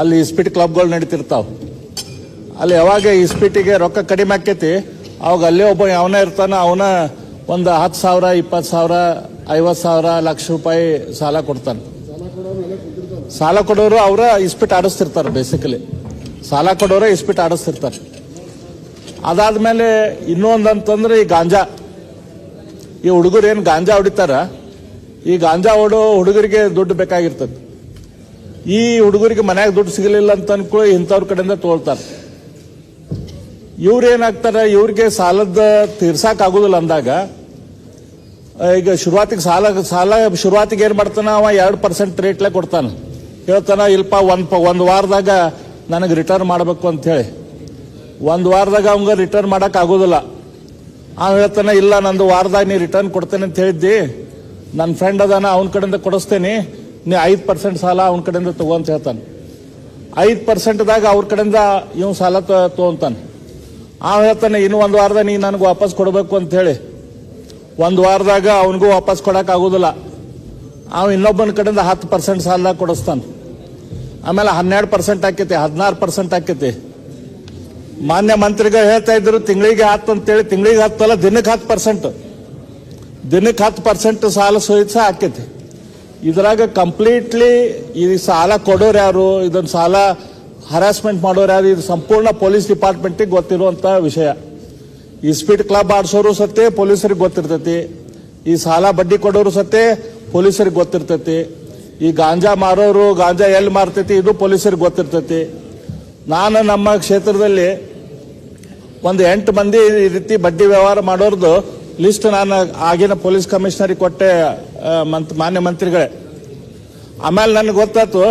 ಅಲ್ಲಿ ಇಸ್ಪಿಟ್ ಕ್ಲಬ್ಗಳು ನಡೀತಿರ್ತಾವ. ಅಲ್ಲಿ ಯಾವಾಗ ಇಸ್ಪಿಟಿಗೆ ರೊಕ್ಕ ಕಡಿಮೆ ಆಕೈತಿ, ಅವಾಗ ಅಲ್ಲೇ ಒಬ್ಬ ಯಾವನ ಇರ್ತಾನ, ಅವನ ಒಂದು ಹತ್ತು ಸಾವಿರ ಇಪ್ಪತ್ತು ಸಾವಿರ ಐವತ್ತು ಸಾವಿರ, ಲಕ್ಷ ರೂಪಾಯಿ ಸಾಲ ಕೊಡ್ತಾನೆ. ಸಾಲ ಕೊಡೋರು ಅವರ ಇಸ್ಪಿಟ್ ಆಡಿಸ್ತಿರ್ತಾರೆ ಬೇಸಿಕಲಿ ಸಾಲ ಕೊಡೋರು ಇಸ್ಪಿಟ್ ಆಡಿಸ್ತಿರ್ತಾರೆ. ಅದಾದ್ಮೇಲೆ ಇನ್ನೊಂದು ಅಂತಂದ್ರೆ ಈ ಗಾಂಜಾ. ಈ ಹುಡುಗರು ಏನು ಗಾಂಜಾ ಹೊಡಿತಾರ? ಈ ಗಾಂಜಾ ಹೊಡೋ ಹುಡುಗರಿಗೆ ದುಡ್ಡು ಬೇಕಾಗಿರ್ತದೆ. ಈ ಹುಡುಗರಿಗೆ ಮನ್ಯಾಗ ದುಡ್ಡು ಸಿಗಲಿಲ್ಲ ಅಂತ ಅನ್ಕೊಳ್ಳಿ ಇಂಥವ್ರ ಕಡೆಯಿಂದ ತೋಳ್ತಾರೆ. ಇವ್ರು ಏನಾಗ್ತಾರೆ? ಇವ್ರಿಗೆ ಸಾಲದ ತೀರ್ಸಾಕ್ ಆಗೋದಿಲ್ಲ ಅಂದಾಗ, ಈಗ ಶುರುವಾತಿಗೆ ಸಾಲ ಸಾಲ ಶುರುವಾತಿಗೆ ಏನ್ ಮಾಡ್ತಾನ? ಅವ ಎರಡು ಪರ್ಸೆಂಟ್ ರೇಟ್ಲೆ ಕೊಡ್ತಾನ. ಹೇಳ್ತಾನ, ಇಲ್ಪ ಒಂದ್ ಪ- ಒಂದ್ ವಾರದಾಗ ನನಗೆ ರಿಟರ್ನ್ ಮಾಡಬೇಕು ಅಂತ ಹೇಳಿ. ಒಂದ್ ವಾರದಾಗ ಅವಂಗ ರಿಟರ್ನ್ ಮಾಡಕ್ ಆಗೋದಿಲ್ಲ. ಆ ಹೇಳ್ತಾನೆ, ಇಲ್ಲ, ನಂದು ವಾರದಾಗ ನೀ ರಿಟರ್ನ್ ಕೊಡ್ತೇನೆ ಅಂತ ಹೇಳಿದ್ದಿ. ನನ್ನ ಫ್ರೆಂಡ್ ಅದಾನ, ಅವನ ಕಡೆಯಿಂದ ಕೊಡಿಸ್ತೇನೆ. ನೀ ಐದು ಪರ್ಸೆಂಟ್ ಸಾಲ ಅವನ ಕಡೆಯಿಂದ ತಗೋ ಅಂತ ಹೇಳ್ತಾನೆ. ಐದು ಪರ್ಸೆಂಟ್ದಾಗ ಅವ್ರ ಕಡೆಯಿಂದ ಇವ್ ಸಾಲ ತಗೊಂತಾನೆ. ಅವ ಹೇಳ್ತಾನೆ, ಇನ್ನು ಒಂದು ವಾರದಾಗ ನೀ ನನಗೆ ವಾಪಸ್ ಕೊಡಬೇಕು ಅಂತ ಹೇಳಿ. ಒಂದು ವಾರದಾಗ ಅವನಿಗೂ ವಾಪಸ್ ಕೊಡೋಕ್ಕಾಗೋದಿಲ್ಲ ಅವ ಇನ್ನೊಬ್ಬನ ಕಡೆಯಿಂದ ಹತ್ತು ಪರ್ಸೆಂಟ್ ಸಾಲ ಕೊಡಿಸ್ತಾನೆ. ಆಮೇಲೆ ಹನ್ನೆರಡು ಪರ್ಸೆಂಟ್ ಆಕೈತಿ, ಹದಿನಾರು ಪರ್ಸೆಂಟ್ ಆಕೈತಿ. ಮಾನ್ಯ ಮಂತ್ರಿಗಳು ಹೇಳ್ತಾ ಇದ್ರು, ತಿಂಗಳಿಗೆ ಹತ್ತು ಅಂತೇಳಿ, ತಿಂಗಳಿಗೆ ಹತ್ತಲ್ಲ, ದಿನಕ್ಕೆ ಹತ್ತು ಪರ್ಸೆಂಟ್. ದಿನಕ್ಕೆ ಹತ್ತು ಪರ್ಸೆಂಟ್ ಸಾಲ ಸಹಿತ ಆಕೈತಿ. ಇದ್ರಾಗ ಕಂಪ್ಲೀಟ್ಲಿ ಈ ಸಾಲ ಕೊಡೋರು ಯಾರು ಇದನ್ನ ಸಾಲ ಹರಾಸ್ಮೆಂಟ್ ಮಾಡೋರು ಯಾರು, ಇದು ಸಂಪೂರ್ಣ ಪೊಲೀಸ್ ಡಿಪಾರ್ಟ್ಮೆಂಟಿಗೆ ಗೊತ್ತಿರುವಂತ ವಿಷಯ. ಈ ಸ್ಪೀಡ್ ಕ್ಲಬ್ ಆಡಿಸೋರು ಸತ್ತೆ, ಪೊಲೀಸರಿಗೆ ಗೊತ್ತಿರ್ತೈತಿ. ಈ ಸಾಲ ಬಡ್ಡಿ ಕೊಡೋರು ಸತ್ತೆ, ಪೊಲೀಸರಿಗೆ ಗೊತ್ತಿರ್ತೈತಿ. ಈ ಗಾಂಜಾ ಮಾರೋರು, ಗಾಂಜಾ ಎಲ್ಲಿ ಮಾರ್ತೈತಿ, ಇದು ಪೊಲೀಸರಿಗೆ ಗೊತ್ತಿರ್ತೈತಿ. ನಾನು ನಮ್ಮ ಕ್ಷೇತ್ರದಲ್ಲಿ ಒಂದು ಎಂಟು ಮಂದಿ ಈ ರೀತಿ ಬಡ್ಡಿ ವ್ಯವಹಾರ ಮಾಡೋರ್ದು ಲಿಸ್ಟ್ ನಾನು ಆಗಿನ ಪೊಲೀಸ್ ಕಮಿಷನರಿಗೆ ಕೊಟ್ಟೆ ಮಂತ್ ಮಾನ್ಯ ಮಂತ್ರಿಗಳೇ. ಆಮೇಲೆ ನನಗೆ ಗೊತ್ತಾಯ್ತು,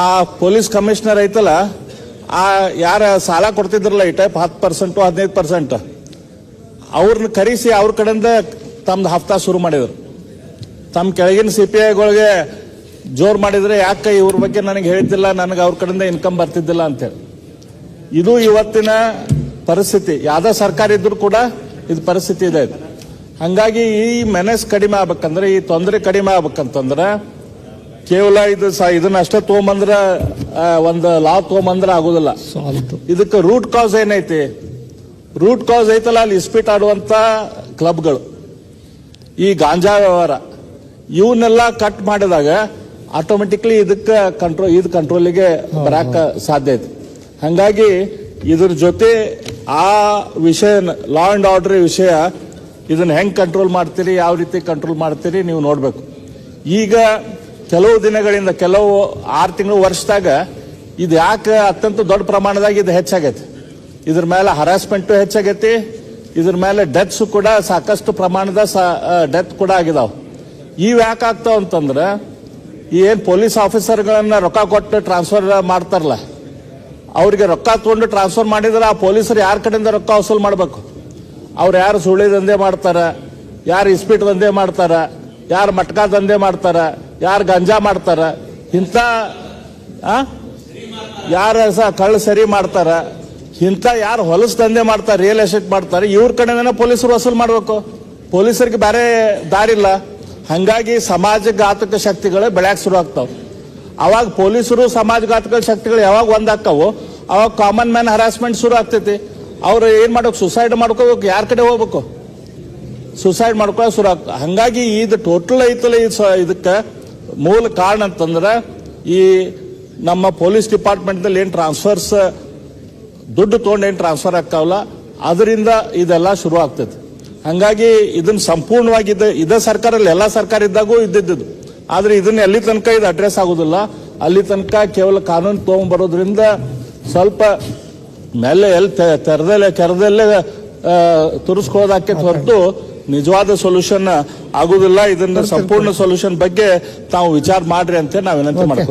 ಆ ಪೊಲೀಸ್ ಕಮಿಷನರ್ ಐತಲ್ಲ, ಆ ಯಾರ ಸಾಲ ಕೊಡ್ತಿದ್ರಲ್ಲ ಈ ಟೈಪ್ ಹತ್ತು ಪರ್ಸೆಂಟು ಹದಿನೈದು ಪರ್ಸೆಂಟ್ ಅವ್ರನ್ನ ಕರೆಸಿ ಅವ್ರ ಕಡೆಯಿಂದ ತಮ್ದು ಹಫ್ತಾ ಶುರು ಮಾಡಿದ್ರು. ತಮ್ಮ ಕೆಳಗಿನ ಸಿ ಪಿ ಐಗಳಿಗೆ ಜೋರ್ ಮಾಡಿದ್ರೆ ಯಾಕೆ ಇವ್ರ ಬಗ್ಗೆ ನನಗೆ ಹೇಳ್ತಿಲ್ಲ, ನನಗೆ ಅವ್ರ ಕಡೆಯಿಂದ ಇನ್ಕಮ್ ಬರ್ತಿದ್ದಿಲ್ಲ ಅಂತೇಳಿ ಇದು ಇವತ್ತಿನ ಪರಿಸ್ಥಿತಿ. ಯಾವ್ದೋ ಸರ್ಕಾರ ಇದ್ರೂ ಕೂಡ ಇದು ಪರಿಸ್ಥಿತಿ ಇದೆ ಇದು. ಹಂಗಾಗಿ ಈ ಮೆನಸ್ ಕಡಿಮೆ ಆಗ್ಬೇಕಂದ್ರೆ ಈ ತೊಂದರೆ ಕಡಿಮೆ ಆಗ್ಬೇಕಂತಂದ್ರೆ ಕೇವಲ ಇದು ಸಹ ಇದನ್ನ ಅಷ್ಟೇ ತಗೊಂಬಂದ್ರ ಒಂದು ಲಾ ತಗೊಂಬಂದ್ರ ಆಗುದಿಲ್ಲ. ಇದಕ್ಕೆ ರೂಟ್ ಕಾಸ್ ಏನೈತಿ? ರೂಟ್ ಕಾಸ್ ಐತಲ್ಲ ಅಲ್ಲಿ ಇಸ್ಪೀಟ್ ಆಡುವಂತ ಕ್ಲಬ್ಗಳು ಈ ಗಾಂಜಾ ವ್ಯವಹಾರ. ಇವನ್ನೆಲ್ಲ ಕಟ್ ಮಾಡಿದಾಗ ಆಟೋಮೆಟಿಕ್ಲಿ ಇದಕ್ಕೆ ಕಂಟ್ರೋಲ್ ಇದು ಕಂಟ್ರೋಲಿಗೆ ಬರಾಕ ಸಾಧ್ಯ ಐತಿ. ಹಂಗಾಗಿ ಇದ್ರ ಜೊತೆ ಆ ವಿಷಯ ಲಾ ಅಂಡ್ ಆರ್ಡರ್ ವಿಷಯ ಇದನ್ನ ಹೆಂಗೆ ಕಂಟ್ರೋಲ್ ಮಾಡ್ತೀರಿ, ಯಾವ ರೀತಿ ಕಂಟ್ರೋಲ್ ಮಾಡ್ತೀರಿ ನೀವು ನೋಡ್ಬೇಕು. ಈಗ ಕೆಲವು ದಿನಗಳಿಂದ, ಕೆಲವು ಆರು ತಿಂಗಳು ವರ್ಷದಾಗ ಇದು ಯಾಕೆ ಅತ್ಯಂತ ದೊಡ್ಡ ಪ್ರಮಾಣದಾಗ ಇದು ಹೆಚ್ಚಾಗೈತಿ. ಇದ್ರ ಮೇಲೆ ಹರಾಸ್ಮೆಂಟು ಹೆಚ್ಚಾಗೈತಿ, ಇದ್ರ ಮೇಲೆ ಡೆತ್ಸ್ ಕೂಡ ಸಾಕಷ್ಟು ಪ್ರಮಾಣದ ಡೆತ್ ಕೂಡ ಆಗಿದಾವೆ. ಇವ್ ಯಾಕೆ ಆಗ್ತಾವ ಅಂತಂದ್ರೆ ಏನ್ ಪೊಲೀಸ್ ಆಫೀಸರ್ಗಳನ್ನ ರೊಕ್ಕ ಕೊಟ್ಟು ಟ್ರಾನ್ಸ್ಫರ್ ಮಾಡ್ತಾರಲ್ಲ, ಅವ್ರಿಗೆ ರೊಕ್ಕ ತಗೊಂಡು ಟ್ರಾನ್ಸ್ಫರ್ ಮಾಡಿದ್ರೆ ಆ ಪೊಲೀಸರು ಯಾರ ಕಡೆಯಿಂದ ರೊಕ್ಕ ವಸೂಲ್ ಮಾಡಬೇಕು? ಅವ್ರು ಯಾರು ಸುಳ್ಳಿ ದಂಧೆ ಮಾಡ್ತಾರ, ಯಾರು ಇಸ್ಪೀಟ್ ದಂಧೆ ಮಾಡ್ತಾರ, ಯಾರು ಮಟ್ಕಾ ದಂಧೆ ಮಾಡ್ತಾರ, ಯಾರು ಗಂಜಾ ಮಾಡ್ತಾರ, ಇಂಥ ಯಾರ ಸಹ ಕಳ್ಳ ಸರಿ ಮಾಡ್ತಾರ, ಇಂಥ ಯಾರು ಹೊಲಸು ದಂಧೆ ಮಾಡ್ತಾರೆ ರಿಯಲ್ ಎಸ್ಟೇಟ್ ಮಾಡ್ತಾರೆ, ಇವ್ರ ಕಡೆನೇ ಪೊಲೀಸರು ವಸೂಲ್ ಮಾಡಬೇಕು. ಪೊಲೀಸರಿಗೆ ಬೇರೆ ದಾರಿಲ್ಲ. ಹಂಗಾಗಿ ಸಮಾಜಘಾತಕ ಶಕ್ತಿಗಳು ಬೆಳ್ಯಾಕೆ ಶುರು ಆಗ್ತಾವ. ಅವಾಗ ಪೊಲೀಸರು ಸಮಾಜಘಾತಕ ಶಕ್ತಿಗಳು ಯಾವಾಗ ಒಂದಾಗ್ತಾವೋ ಅವಾಗ ಕಾಮನ್ ಮ್ಯಾನ್ ಹರಾಸ್ಮೆಂಟ್ ಶುರು ಆಗ್ತೈತಿ. ಅವ್ರು ಏನ್ ಮಾಡೋಕೆ ಸುಸೈಡ್ ಮಾಡ್ಕೋಬೇಕು. ಯಾರ ಕಡೆ ಹೋಗ್ಬೇಕು? ಸುಸೈಡ್ ಮಾಡ್ಕೊಳ್ಳೋ ಶುರು ಆಗ್ತದೆ ಹಂಗಾಗಿ ಇದು ಟೋಟಲ್ ಐತಲ್ಲ ಇದಕ್ಕೆ ಮೂಲ ಕಾರಣ ಅಂತಂದ್ರೆ ಈ ನಮ್ಮ ಪೊಲೀಸ್ ಡಿಪಾರ್ಟ್ಮೆಂಟ್ದಲ್ಲಿ ಏನು ಟ್ರಾನ್ಸ್ಫರ್ಸ್ ದುಡ್ಡು ತೊಗೊಂಡು ಏನು ಟ್ರಾನ್ಸ್ಫರ್ ಆಗ್ತಾವಲ್ಲ, ಅದರಿಂದ ಇದೆಲ್ಲ ಶುರು ಆಗ್ತೈತಿ. ಹಂಗಾಗಿ ಇದನ್ನ ಸಂಪೂರ್ಣವಾಗಿ ಇದು ಇದೇ ಸರ್ಕಾರಲ್ಲಿ ಎಲ್ಲ ಸರ್ಕಾರ ಇದ್ದಾಗೂ ಇದ್ದಿದ್ದು ಆದ್ರೆ ಇದನ್ನ ಎಲ್ಲಿ ತನಕ ಇದು ಅಡ್ರೆಸ್ ಆಗೋದಿಲ್ಲ. ಅಲ್ಲಿ ತನಕ ಕೇವಲ ಕಾನೂನು ತೊಗೊಂಡ್ಬರೋದ್ರಿಂದ ಸ್ವಲ್ಪ ಮೇಲೆ ಎಲ್ಲಿ ತೆರೆದಲ್ಲೇ ಕೆರೆದಲ್ಲೇ ತುರಿಸ್ಕೊಳ್ಳೋದಾಕೆ ಹೊರತು ನಿಜವಾದ ಸೊಲ್ಯೂಷನ್ ಆಗುದಿಲ್ಲ. ಇದನ್ನ ಸಂಪೂರ್ಣ ಸೊಲ್ಯೂಷನ್ ಬಗ್ಗೆ ತಾವು ವಿಚಾರ ಮಾಡ್ರಿ ಅಂತ ನಾವು ವಿನಂತಿ ಮಾಡ್ತೀವಿ